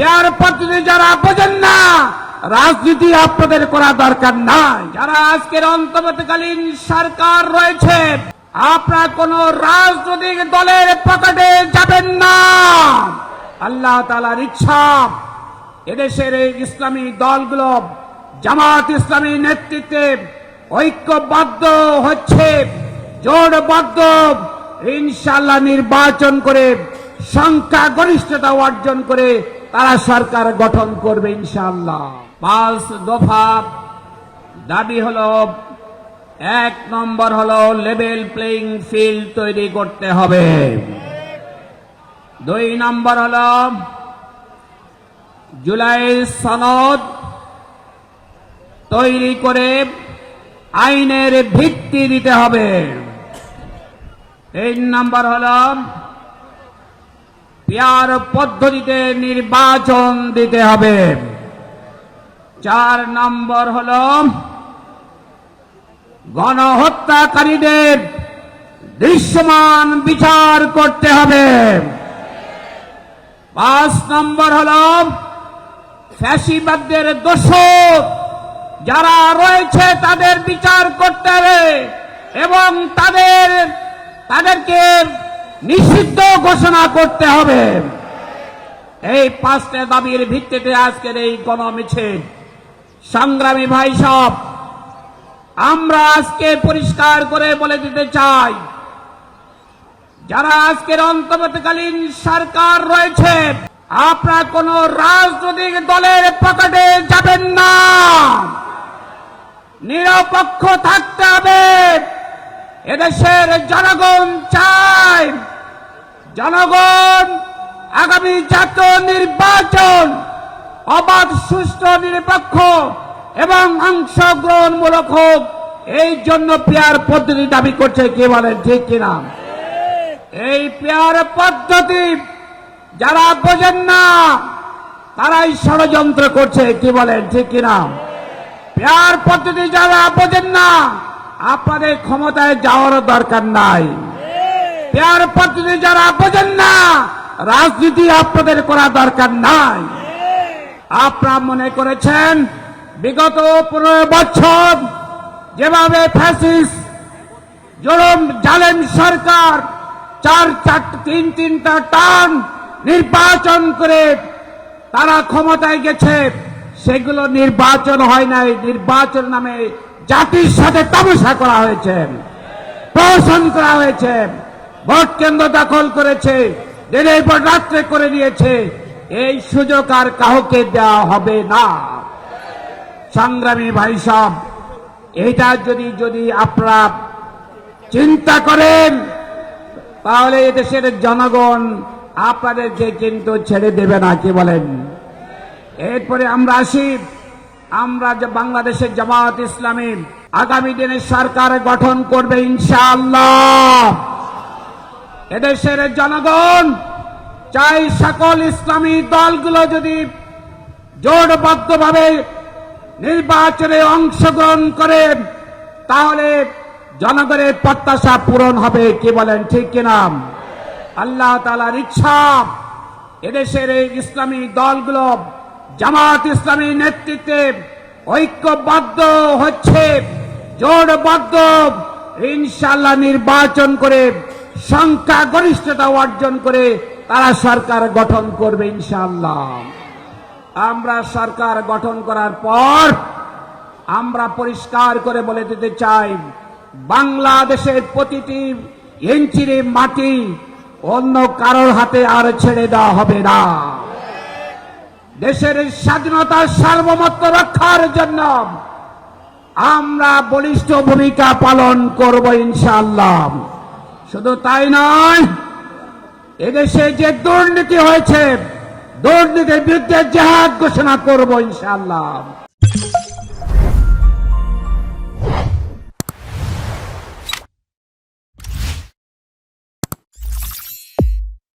Pair পদ্ধতি যারা বোঝেন না, রাজনীতি আপনাদের করা দরকার নাই। যারা আজকের অন্তর্বর্তীকালীন সরকার রয়েছে, আপনারা কোন রাজনৈতিক দলের পকেটে যাবেন না। আল্লাহ তালার ইচ্ছা, এদেশের এই ইসলামী দলগুলো জামাত ইসলামী নেতৃত্বে ঐক্যবদ্ধ হচ্ছে, জোটবদ্ধ ইনশাল্লাহ নির্বাচন করে সংখ্যাগরিষ্ঠতা অর্জন করে তারা সরকার গঠন করবে ইনশাল্লাহ পাঁচ দফা দাবি হলো, এক নম্বর হলো লেভেল প্লেইং ফিল্ড তৈরি করতে হবে। দুই নম্বর হল, জুলাই সনদ তৈরি করে আইনের ভিত্তি দিতে হবে। তিন নম্বর হল পেয়ার পদ্ধতিতে নির্বাচন দিতে হবে। চার নম্বর হল গণহত্যাকারীদের দৃশ্যমান বিচার করতে হবে। পাঁচ নম্বর হল ফ্যাসিবাদদের দোষক যারা রয়েছে তাদের বিচার করতে হবে এবং তাদের, তাদেরকে নিষিদ্ধ ঘোষণা করতে হবে। এই পাঁচটা দাবির ভিত্তিতে আজকের এই গণমিছিল। সংগ্রামী ভাই সব আমরা আজকে পরিষ্কার করে বলে দিতে চাই, যারা আজকের অন্তর্বর্তীকালীন সরকার রয়েছে, আপনারা কোন রাজনৈতিক দলের পকেটে যাবেন না। নিরপেক্ষ থাকতে হবে। এদেশের জনগণ চায় জনগণ, আগামী জাতীয় নির্বাচন, অবাধ, সুষ্ঠু, নিরপেক্ষ এবং অংশগ্রহণমূলক হোক, এই জন্য পেয়ার পদ্ধতি দাবি করছে কে বলেন ঠিক কিনা? এই পেয়ার পদ্ধতি যারা বোঝেন না, তারাই ষড়যন্ত্র করছে, কি বলেন ঠিক কিনা? পেয়ার পদ্ধতি যারা বোঝেন না, আপনাদের ক্ষমতায় যাওয়ার দরকার নাই। পেয়ার পদ্ধতি যারা বোঝেন না, রাজনীতি আপনাদের করা দরকার নাই। আপনারা মনে করেছেন, বিগত পনেরো বছর যেভাবে ফ্যাসিস জলম, জালেম সরকার চার চার, তিন তিনটা টান নির্বাচন করে তারা ক্ষমতায় গেছে, সেগুলো নির্বাচন হয় নাই। নির্বাচন নামে জাতির সাথে তামাশা করা হয়েছে প্রহসন করা হয়েছে। ভোট কেন্দ্র দখল করেছে, দিনের পর রাত্রে করে নিয়েছে এই সুযোগ আর কাউকে দেওয়া হবে না। সংগ্রামী ভাই সব, এটা যদি যদি আপনারা চিন্তা করেন, তাহলে এদেশের জনগণ আপনাদেরকে কিন্তু ছেড়ে দেবে না, কি বলেন? এরপরে আমরা আসি, আমরা যে বাংলাদেশের জামাত ইসলামী, আগামী দিনে সরকার গঠন করবে ইনশাআল্লাহ। এদেশের জনগণ চাই সকল ইসলামী দলগুলো যদি জোটবদ্ধভাবে নির্বাচনে অংশগ্রহণ করে, তাহলে জনগণের প্রত্যাশা পূরণ হবে, কি বলেন, ঠিক কিনা আল্লাহ তালার ইচ্ছা এদেশের এই ইসলামী দলগুলো জামাত ইসলামী নেতৃত্বে ঐক্যবদ্ধ হচ্ছে, জোটবদ্ধ ইনশাল্লাহ নির্বাচন করে সংখ্যা গরিষ্ঠতা অর্জন করে তারা সরকার গঠন করবে ইনশাল্লাহ আমরা সরকার গঠন করার পর আমরা পরিষ্কার করে বলে দিতে চাই, বাংলাদেশের প্রতিটি ইঞ্চিরে মাটি অন্য কারোর হাতে আর ছেড়ে দেওয়া হবে না। দেশের স্বাধীনতার সার্বভৌমত্ব রক্ষার জন্য আমরা বলিষ্ঠ ভূমিকা পালন করব ইনশাআল্লাহ। শুধু তাই নয় এদেশে যে দুর্নীতি হয়েছে দুর্নীতির বিরুদ্ধে জেহাদ ঘোষণা করব ইনশাআল্লাহ।